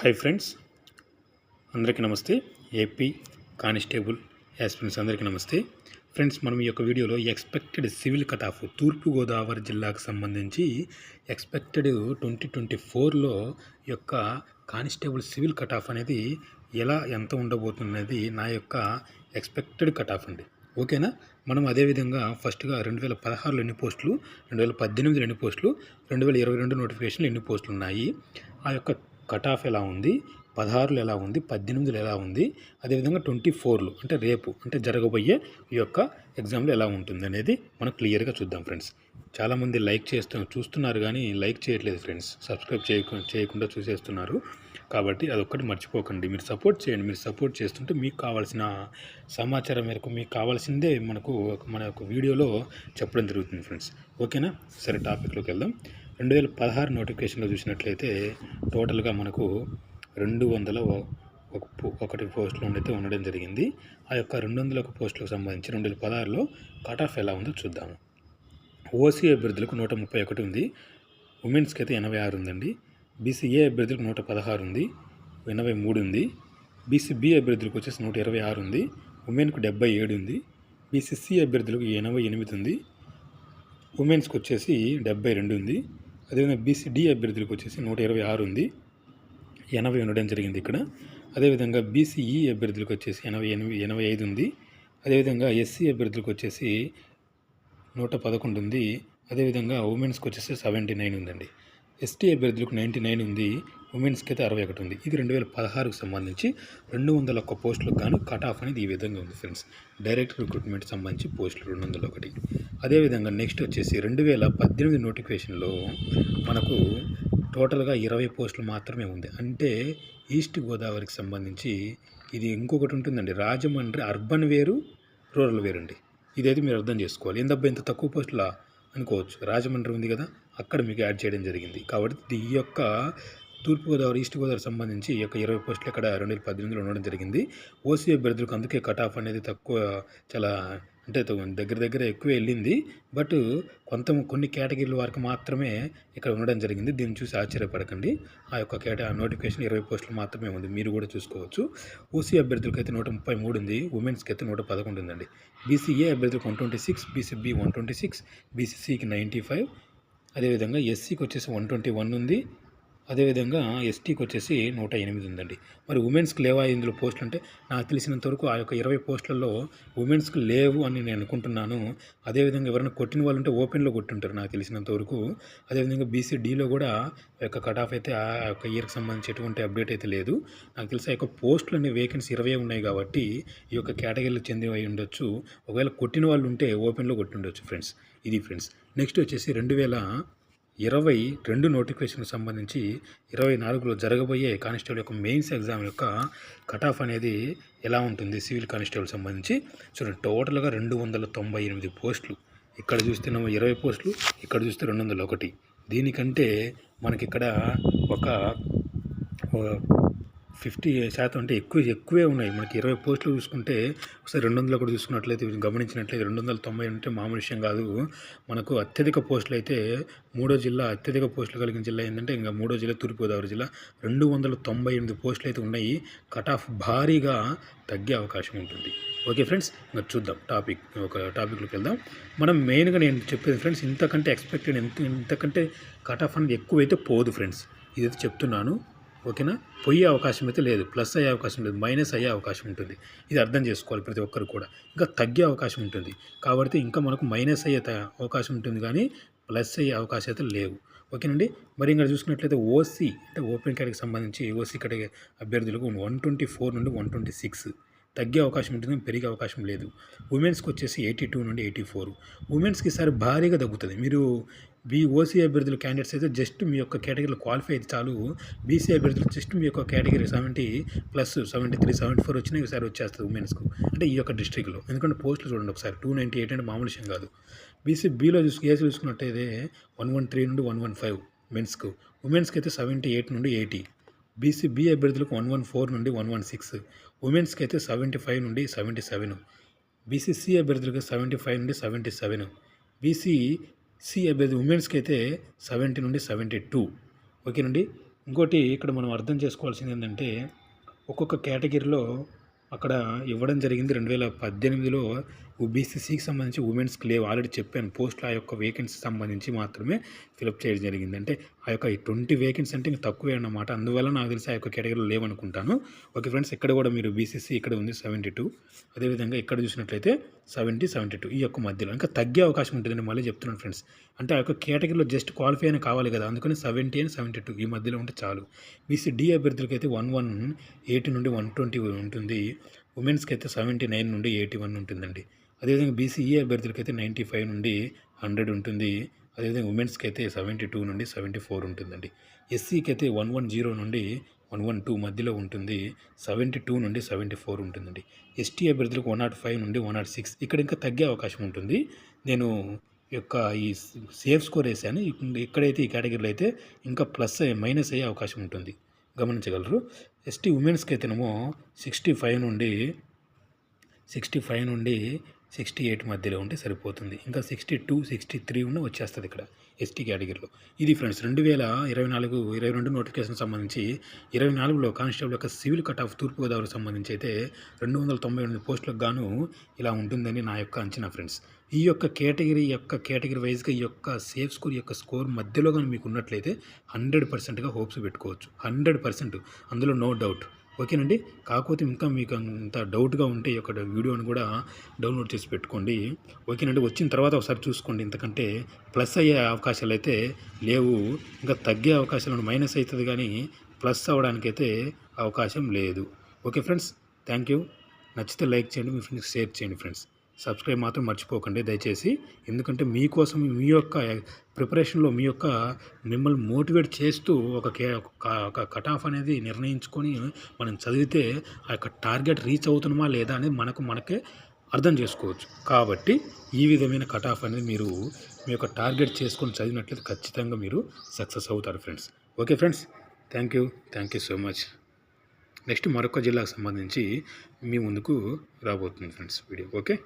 Hi friends. అందరికీ నమస్తే. AP constable aspirants అందరికీ నమస్తే. ఫ్రెండ్స్ మనం ఈ యొక్క వీడియోలో expected civil cut off Thurpu Godavari జిల్లాకు సంబంధించి ఎక్స్పెక్టెడ్ ట్వంటీ ట్వంటీ ఫోర్లో యొక్క కానిస్టేబుల్ సివిల్ కట్ ఆఫ్ అనేది ఎలా ఎంత ఉండబోతున్నది నా యొక్క ఎక్స్పెక్టెడ్ కట్ ఆఫ్ అండి. ఓకేనా? మనం అదేవిధంగా ఫస్ట్గా రెండు వేల పదహారులో ఎన్ని పోస్టులు రెండు వేల పద్దెనిమిదిలో ఎన్ని పోస్టులు రెండు వేల ఇరవై రెండు నోటిఫికేషన్లు ఎన్ని పోస్టులు ఉన్నాయి ఆ యొక్క కట్ ఆఫ్ ఎలా ఉంది? పదహారులో ఎలా ఉంది? పద్దెనిమిదిలో ఎలా ఉంది? అదేవిధంగా ట్వంటీ ఫోర్లు అంటే రేపు అంటే జరగబోయే ఈ యొక్క ఎగ్జామ్లో ఎలా ఉంటుంది అనేది మనం క్లియర్గా చూద్దాం ఫ్రెండ్స్. చాలామంది లైక్ చేస్తూ చూస్తున్నారు కానీ లైక్ చేయట్లేదు ఫ్రెండ్స్. సబ్స్క్రైబ్ చేయకు చేయకుండా చూసేస్తున్నారు. కాబట్టి అదొక్కటి మర్చిపోకండి. మీరు సపోర్ట్ చేయండి. మీరు సపోర్ట్ చేస్తుంటే మీకు కావాల్సిన సమాచారం మేరకు మీకు కావాల్సిందే మనకు మన యొక్క వీడియోలో చెప్పడం జరుగుతుంది ఫ్రెండ్స్. ఓకేనా? సరే టాపిక్లోకి వెళ్దాం. రెండు వేల పదహారు నోటిఫికేషన్లో చూసినట్లయితే టోటల్గా మనకు రెండు వందల ఒకటి పోస్టులు అయితే ఉండడం జరిగింది. ఆ యొక్క రెండు వందల ఒక పోస్టులకు సంబంధించి రెండు వేల పదహారులో కట్ ఆఫ్ ఎలా ఉందో చూద్దాము. ఓసీ అభ్యర్థులకు నూట ముప్పై ఒకటి ఉంది. ఉమెన్స్కి అయితే ఎనభై ఆరు ఉందండి. బీసీఏ అభ్యర్థులకు నూట పదహారు ఉంది. ఎనభై మూడు ఉంది. బీసీబీ అభ్యర్థులకు వచ్చేసి నూట ఇరవై ఆరు ఉంది. ఉమెన్కు డెబ్బై ఏడు ఉంది. బీసీసీ అభ్యర్థులకు ఎనభై ఎనిమిది ఉంది. ఉమెన్స్కి వచ్చేసి డెబ్బై రెండు ఉంది. అదేవిధంగా బీసీడీ అభ్యర్థులకు వచ్చేసి నూట ఇరవై ఆరు ఉంది. ఎనభై ఉండడం జరిగింది ఇక్కడ. అదేవిధంగా బీసీఈ అభ్యర్థులకు వచ్చేసి ఎనభై ఎనిమిది ఎనభై ఐదు ఉంది. అదేవిధంగా ఎస్సీ అభ్యర్థులకు వచ్చేసి నూట పదకొండు ఉంది. అదేవిధంగా ఉమెన్స్కి వచ్చేసి సెవెంటీ నైన్ ఉందండి. ఎస్టీ అభ్యర్థులకు నైంటీ నైన్ ఉంది. ఉమెన్స్కి అయితే అరవై ఒకటి ఉంది. ఇది రెండు వేల పదహారుకు సంబంధించి రెండు వందల ఒక్క పోస్టులకు గాను కట్ ఆఫ్ అనేది ఈ విధంగా ఉంది ఫ్రెండ్స్. డైరెక్ట్ రిక్రూట్మెంట్ సంబంధించి పోస్టులు రెండు వందల ఒకటి. అదేవిధంగా నెక్స్ట్ వచ్చేసి రెండు వేల పద్దెనిమిది నోటిఫికేషన్లో మనకు టోటల్గా ఇరవై పోస్టులు మాత్రమే ఉంది. అంటే ఈస్ట్ గోదావరికి సంబంధించి ఇది ఇంకొకటి ఉంటుందండి. రాజమండ్రి అర్బన్ వేరు రూరల్ వేరండి. ఇదైతే మీరు అర్థం చేసుకోవాలి. ఏందబ్బా ఇంత తక్కువ పోస్టులా అనుకోవచ్చు. రాజమండ్రి ఉంది కదా అక్కడ మీకు యాడ్ చేయడం జరిగింది. కాబట్టి ఈ యొక్క తూర్పుగోదావరి ఈస్ట్ గోదావరి సంబంధించి ఈ యొక్క ఇరవై పోస్టులు ఇక్కడ రెండు వేల పద్దెనిమిదిలో ఉండడం జరిగింది. ఓసీ అభ్యర్థులకు అందుకే కట్ ఆఫ్ అనేది తక్కువ చాలా అంటే దగ్గర దగ్గర ఎక్కువ వెళ్ళింది. బట్ కొంత కొన్ని కేటగిరీల వరకు మాత్రమే ఇక్కడ ఉండడం జరిగింది. దీన్ని చూసి ఆశ్చర్యపడకండి. ఆ యొక్క కేట నోటిఫికేషన్ ఇరవై పోస్టులు మాత్రమే ఉంది. మీరు కూడా చూసుకోవచ్చు. ఓసీ అభ్యర్థులకు అయితే నూట ముప్పై మూడు ఉంది. ఉమెన్స్కి అయితే నూట పదకొండు ఉందండి. బీసీఏ అభ్యర్థులకు one twenty six BCB one twenty six బీసీసీకి ninety five. అదేవిధంగా ఎస్సీకి వచ్చేసి వన్ ట్వంటీ వన్ ఉంది. అదేవిధంగా ఎస్టీకి వచ్చేసి నూట ఎనిమిది ఉందండి. మరి ఉమెన్స్కి లేవా? ఇందులో పోస్టులు అంటే నాకు తెలిసినంత వరకు ఆ యొక్క ఇరవై పోస్టులలో ఉమెన్స్కి లేవు అని నేను అనుకుంటున్నాను. అదేవిధంగా ఎవరైనా కొట్టిన వాళ్ళు ఉంటే ఓపెన్లో కొట్టుంటారు నాకు తెలిసినంత వరకు. అదేవిధంగా బీసీడీలో కూడా ఆ యొక్క కట్ ఆఫ్ అయితే ఆ యొక్క ఇయర్కి సంబంధించి ఎటువంటి అప్డేట్ అయితే లేదు. నాకు తెలిసి ఆ యొక్క పోస్టులు అనే వేకెన్సీ ఇరవై ఉన్నాయి కాబట్టి ఈ యొక్క కేటగిరీలకు చెందినవి అయి ఉండొచ్చు. ఒకవేళ కొట్టిన వాళ్ళు ఉంటే ఓపెన్లో కొట్టుండొచ్చు ఫ్రెండ్స్. ఇది ఫ్రెండ్స్. నెక్స్ట్ వచ్చేసి రెండు వేల ఇరవై రెండు నోటిఫికేషన్కి సంబంధించి ఇరవై నాలుగులో జరగబోయే కానిస్టేబుల్ యొక్క మెయిన్స్ ఎగ్జామ్ యొక్క కట్ ఆఫ్ అనేది ఎలా ఉంటుంది? సివిల్ కానిస్టేబుల్ సంబంధించి చూడండి. టోటల్గా రెండు వందల తొంభై ఎనిమిది పోస్టులు. ఇక్కడ చూస్తున్నాము ఇరవై పోస్టులు ఇక్కడ చూస్తే రెండు వందల ఒకటి. దీనికంటే మనకి ఇక్కడ ఒక ఫిఫ్టీ శాతం అంటే ఎక్కువ ఎక్కువే ఉన్నాయి. మనకి ఇరవై పోస్టులు చూసుకుంటే ఒకసారి రెండు వందలు కూడా చూసుకున్నట్లయితే గమనించినట్లయితే రెండు వందల తొంభై అంటే మామూలు విషయం కాదు. మనకు అత్యధిక పోస్టులు అయితే మూడో జిల్లా అత్యధిక పోస్టులు కలిగిన జిల్లా ఏంటంటే ఇంకా మూడో జిల్లా తూర్పుగోదావరి జిల్లా. రెండు వందల తొంభై ఎనిమిది పోస్టులు అయితే ఉన్నాయి. కట్ ఆఫ్ భారీగా తగ్గే అవకాశం ఉంటుంది. ఓకే ఫ్రెండ్స్ ఇంకా చూద్దాం టాపిక్ ఒక టాపిక్లోకి వెళ్దాం. మనం మెయిన్గా నేను చెప్పేది ఫ్రెండ్స్ ఇంతకంటే ఎక్స్పెక్టెడ్ ఎంత ఇంతకంటే కట్ ఆఫ్ అనేది ఎక్కువైతే పోదు ఫ్రెండ్స్. ఇదైతే చెప్తున్నాను. ఓకేనా? పోయే అవకాశం అయితే లేదు. ప్లస్ అయ్యే అవకాశం లేదు. మైనస్ అయ్యే అవకాశం ఉంటుంది. ఇది అర్థం చేసుకోవాలి ప్రతి ఒక్కరు కూడా. ఇంకా తగ్గే అవకాశం ఉంటుంది. కాబట్టి ఇంకా మనకు మైనస్ అయ్యే త- అవకాశం ఉంటుంది కానీ ప్లస్ అయ్యే అవకాశం అయితే లేవు. ఓకేనండి? మరి ఇంకా చూసుకున్నట్లయితే ఓసీ అంటే ఓపెన్ కేటగిరీకి సంబంధించి ఓసీ కేటగిరీ అభ్యర్థులకు వన్ ట్వంటీ ఫోర్ నుండి వన్ ట్వంటీ సిక్స్. తగ్గే అవకాశం ఉంటుంది పెరిగే అవకాశం లేదు. ఉమెన్స్కి వచ్చేసి ఎయిటీ టూ నుండి ఎయిటీ ఫోర్. ఉమెన్స్కి ఈసారి భారీగా తగ్గుతుంది. మీరు బీ ఓసీ అభ్యర్థుల క్యాండిడేట్స్ అయితే జస్ట్ మీ యొక్క కేటగిరీలో క్వాలిఫై అయితే చాలు. బీసీ అభ్యర్థులు జస్ట్ మీ యొక్క category seventy plus seventy three seventy four వచ్చినా ఈసారి వచ్చేస్తుంది ఉమెన్స్కు. అంటే ఈ యొక్క డిస్ట్రిక్ట్లో. ఎందుకంటే పోస్టులు చూడండి ఒకసారి. టూ నైంటీ ఎయిట్ అంటే మామూలు విషయం కాదు. బీసీ బీలో చూసు ఏసీ చూసుకున్నట్టయితే వన్ వన్ త్రీ నుండి వన్ వన్ ఫైవ్ మెన్స్కు ఉమెన్స్కి. అయితే సెవెంటీ ఎయిట్ నుండి ఎయిటీ. బీసీ బీ అభ్యర్థులకు వన్ వన్ ఫోర్ నుండి వన్ వన్ సిక్స్. ఉమెన్స్కి అయితే సెవెంటీ ఫైవ్ నుండి సెవెంటీ సెవెన్. బీసీసీ అభ్యర్థులకి సెవెంటీ ఫైవ్ నుండి సెవెంటీ సెవెన్. బీసీసీ అభ్యర్థి ఉమెన్స్కి అయితే సెవెంటీ నుండి సెవెంటీ టూ. ఓకేనండి? ఇంకోటి ఇక్కడ మనం అర్థం చేసుకోవాల్సింది ఏంటంటే ఒక్కొక్క కేటగిరీలో అక్కడ ఇవ్వడం జరిగింది. రెండు వేల పద్దెనిమిదిలో బీసీసీకి సంబంధించి ఉమెన్స్కి లేవు ఆల్రెడీ చెప్పాను. పోస్టులు ఆ యొక్క వేకెన్సీ సంబంధించి మాత్రమే ఫిలప్ చేయడం జరిగింది. అంటే ఆ యొక్క ట్వంటీ వేకెన్సీ అంటే ఇంకా తక్కువే అన్నమాట. అందువల్ల నాకు తెలిసి ఆ యొక్క కేటగిరీలో లేవనుకుంటాను. ఓకే ఫ్రెండ్స్ ఇక్కడ కూడా మీరు బీసీసీ ఇక్కడ ఉంది సెవెంటీ టూ. అదేవిధంగా ఇక్కడ చూసినట్లయితే సెవెంటీ సెవెంటీ టూ ఈ యొక్క మధ్యలో. ఇంకా తగ్గే అవకాశం ఉంటుందని మళ్ళీ చెప్తున్నాను ఫ్రెండ్స్. అంటే ఆ యొక్క కేటగిరీలో జస్ట్ క్వాలిఫై అయినా కావాలి కదా. అందుకని సెవెంటీ అండ్ సెవెంటీ టూ ఈ మధ్యలో ఉంటే చాలు. బీసీ డి అభ్యర్థులకి అయితే వన్ వన్ ఎయిటీ నుండి వన్ ట్వంటీ ఉంటుంది. ఉమెన్స్కి అయితే సెవెంటీ నైన్ నుండి ఎయిటీ వన్ ఉంటుందండి. అదేవిధంగా బీసీఈ అభ్యర్థులకి అయితే నైంటీ ఫైవ్ నుండి హండ్రెడ్ ఉంటుంది. అదేవిధంగా ఉమెన్స్కి అయితే సెవెంటీ టూ నుండి సెవెంటీ ఫోర్ ఉంటుందండి. ఎస్సీకి అయితే వన్ వన్ జీరో నుండి వన్ వన్ టూ మధ్యలో ఉంటుంది. సెవెంటీ టూ నుండి సెవెంటీ ఫోర్ ఉంటుందండి. ఎస్టీ అభ్యర్థులకు వన్ నాట్ ఫైవ్ నుండి వన్ నాట్ సిక్స్ ఇక్కడ ఇంకా తగ్గే అవకాశం ఉంటుంది. నేను ఈ యొక్క ఈ సేఫ్ స్కోర్ వేసాను. ఇక్కడైతే ఈ కేటగిరీలో అయితే ఇంకా ప్లస్ మైనస్ అయ్యే అవకాశం ఉంటుంది. గమనించగలరు. ఎస్టీ ఉమెన్స్కి అయితేనేమో సిక్స్టీ ఫైవ్ నుండి సిక్స్టీ ఫైవ్ నుండి సిక్స్టీ ఎయిట్ మధ్యలో ఉంటే సరిపోతుంది. ఇంకా సిక్స్టీ టూ సిక్స్టీ త్రీ ఉన్న వచ్చేస్తుంది ఇక్కడ ఎస్టీ కేటగిరీలో. ఇది ఫ్రెండ్స్ రెండు వేల ఇరవై నాలుగు ఇరవై రెండు నోటిఫికేషన్ సంబంధించి ఇరవై నాలుగులో కానిస్టేబుల్ యొక్క సివిల్ కట్ ఆఫ్ తూర్పుగోదావరికి సంబంధించి అయితే రెండు వందల తొంభై ఎనిమిది పోస్టులకు గాను ఇలా ఉంటుందని నా యొక్క అంచనా ఫ్రెండ్స్. ఈ యొక్క కేటగిరీ యొక్క కేటగిరీ వైజ్గా ఈ యొక్క సేఫ్ స్కోర్ యొక్క స్కోర్ మధ్యలో కానీ మీకు ఉన్నట్లయితే హండ్రెడ్ పర్సెంట్గా హోప్స్ పెట్టుకోవచ్చు. Hundred percent. అందులో నో డౌట్. ఓకేనండి. కాకపోతే ఇంకా మీకు అంత డౌట్గా ఉంటే ఈ యొక్క వీడియోని కూడా డౌన్లోడ్ చేసి పెట్టుకోండి. ఓకేనండి. వచ్చిన తర్వాత ఒకసారి చూసుకోండి. ఎందుకంటే ప్లస్ అయ్యే అవకాశాలు అయితే లేవు. ఇంకా తగ్గే అవకాశాలు మైనస్ అవుతుంది కానీ ప్లస్ అవ్వడానికైతే అవకాశం లేదు. Okay friends. థ్యాంక్ యూ నచ్చితే లైక్ చేయండి. మీ ఫ్రెండ్స్కి షేర్ చేయండి ఫ్రెండ్స్. సబ్స్క్రైబ్ మాత్రం మర్చిపోకండి దయచేసి. ఎందుకంటే మీకోసం మీ యొక్క ప్రిపరేషన్లో మీ యొక్క మిమ్మల్ని మోటివేట్ చేస్తూ ఒక కే ఒక- ఒక కట్ ఆఫ్ అనేది నిర్ణయించుకొని మనం చదివితే ఆ యొక్క టార్గెట్ రీచ్ అవుతున్నామా లేదా అనేది మనకు మనకే అర్థం చేసుకోవచ్చు. కాబట్టి ఈ విధమైన కట్ ఆఫ్ అనేది మీరు మీ యొక్క టార్గెట్ చేసుకొని చదివినట్లయితే ఖచ్చితంగా మీరు సక్సెస్ అవుతారు friends. Okay friends thank you thank you so much. Next మరొక జిల్లాకు సంబంధించి మీ ముందుకు రాబోతుంది ఫ్రెండ్స్ వీడియో. ఓకే?